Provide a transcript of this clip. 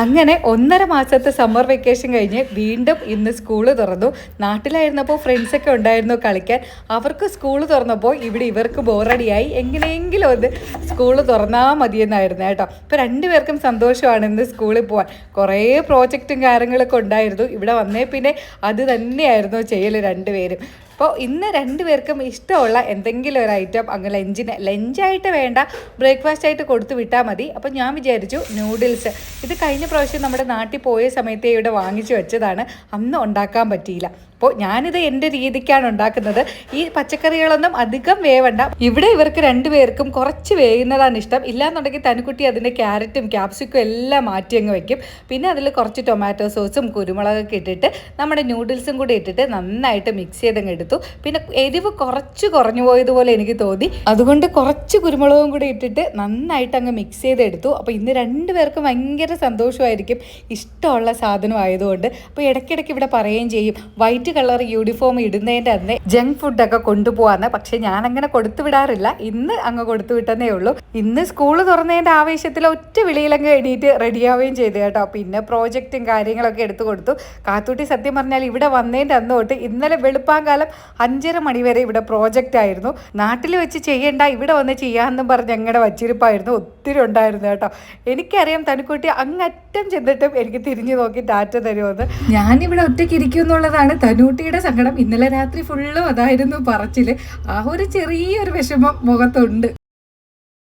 അങ്ങനെ ഒന്നര മാസത്തെ സമ്മർ വെക്കേഷൻ കഴിഞ്ഞ് വീണ്ടും ഇന്ന് സ്കൂൾ തുറന്നു. നാട്ടിലായിരുന്നപ്പോൾ ഫ്രണ്ട്സൊക്കെ ഉണ്ടായിരുന്നു കളിക്കാൻ. അവർക്ക് സ്കൂൾ തുറന്നപ്പോൾ ഇവിടെ ഇവർക്ക് ബോറടിയായി എങ്ങനെയെങ്കിലും ഒന്ന് സ്കൂൾ തുറന്നാൽ മതിയെന്നായിരുന്നു കേട്ടോ. ഇപ്പോൾ രണ്ടുപേർക്കും സന്തോഷമാണ് ഇന്ന് സ്കൂളിൽ പോകാൻ കുറേ പ്രോജക്റ്റും കാര്യങ്ങളൊക്കെ ഉണ്ടായിരുന്നു. ഇവിടെ വന്നേ പിന്നെ അത് തന്നെയായിരുന്നു ചെയ്യൽ രണ്ടുപേരും. അപ്പോൾ ഇന്ന് രണ്ടുപേർക്കും ഇഷ്ടമുള്ള എന്തെങ്കിലും ഒരു ഐറ്റം അങ്ങ് ലഞ്ചിന് ലഞ്ചായിട്ട് വേണ്ട ബ്രേക്ക്ഫാസ്റ്റ് ആയിട്ട് കൊടുത്തു വിട്ടാൽ മതി. അപ്പോൾ ഞാൻ വിചാരിച്ചു നൂഡിൽസ് ഇത് കഴിഞ്ഞ പ്രാവശ്യം നമ്മുടെ നാട്ടിൽ പോയ സമയത്തേ ഇവിടെ വാങ്ങിച്ചു വെച്ചതാണ്. അന്ന് ഉണ്ടാക്കാൻ പറ്റിയില്ല. അപ്പോൾ ഞാനിത് എന്റെ രീതിക്കാണ് ഉണ്ടാക്കുന്നത്. ഈ പച്ചക്കറികളൊന്നും അധികം വേവണ്ട. ഇവിടെ ഇവർക്ക് രണ്ടുപേർക്കും കുറച്ച് വേകുന്നതാണ് ഇഷ്ടം. ഇല്ലാന്നുണ്ടെങ്കിൽ തനിക്കുട്ടി അതിന്റെ ക്യാരറ്റും ക്യാപ്സിക്കും എല്ലാം മാറ്റി അങ്ങ് വയ്ക്കും പിന്നെ അതിൽ കുറച്ച് ടൊമാറ്റോ സോസും കുരുമുളകൊക്കെ ഇട്ടിട്ട് നമ്മുടെ നൂഡിൽസും കൂടി ഇട്ടിട്ട് നന്നായിട്ട് മിക്സ് ചെയ്തങ്ങ് എടുത്തു. പിന്നെ എരിവ് കുറച്ച് കുറഞ്ഞു പോയതുപോലെ എനിക്ക് തോന്നി. അതുകൊണ്ട് കുറച്ച് കുരുമുളകും കൂടി ഇട്ടിട്ട് നന്നായിട്ട് അങ്ങ് മിക്സ് ചെയ്തെടുത്തു. അപ്പോൾ ഇന്ന് രണ്ടുപേർക്കും ഭയങ്കര സന്തോഷമായിരിക്കും. ഇഷ്ടമുള്ള സാധനം ആയതുകൊണ്ട് അപ്പോൾ ഇടയ്ക്കിടയ്ക്ക് ഇവിടെ പറയുകയും ചെയ്യും. വൈറ്റ് കളർ യൂണിഫോം ഇടുന്നതിന്റെ അന്ന് ജങ്ക് ഫുഡൊക്കെ കൊണ്ടുപോകാന്ന് പക്ഷെ ഞാൻ അങ്ങനെ കൊടുത്തു വിടാറില്ല. ഇന്ന് അങ്ങ് കൊടുത്തു വിട്ടെന്നേ ഉള്ളൂ. ഇന്ന് സ്കൂൾ തുറന്നതിന്റെ ആവേശത്തിൽ ഒറ്റ വിളിയിലങ്ങ് എണീറ്റ് റെഡിയാവുകയും ചെയ്തു കേട്ടോ. പിന്നെ പ്രോജക്റ്റും കാര്യങ്ങളൊക്കെ എടുത്തു കൊടുത്തു. കാത്തൂട്ടി സത്യം പറഞ്ഞാൽ ഇവിടെ വന്നതിന്റെ അന്ന് തൊട്ട് ഇന്നലെ വെളുപ്പാങ്കാലം അഞ്ചര മണി വരെ ഇവിടെ പ്രോജക്റ്റ് ആയിരുന്നു. നാട്ടിൽ വെച്ച് ചെയ്യേണ്ട ഇവിടെ വന്ന് ചെയ്യാമെന്നും പറഞ്ഞ് ഞങ്ങളുടെ വച്ചിരിപ്പായിരുന്നു. ഒത്തിരി ഉണ്ടായിരുന്നു കേട്ടോ. എനിക്കറിയാം തനിക്കുട്ടി അങ്ങറ്റം ചെന്നിട്ടും എനിക്ക് തിരിഞ്ഞു നോക്കി ടാറ്റ തരുമെന്ന് ഞാനിവിടെ ഒറ്റയ്ക്ക് ഇരിക്കും എന്നുള്ളതാണ് തനൂട്ടിയുടെ സങ്കടം ഇന്നലെ രാത്രി ഫുള്ളും അതായിരുന്നു പറച്ചിൽ. ആ ഒരു ചെറിയൊരു വിഷമം മുഖത്തുണ്ട്.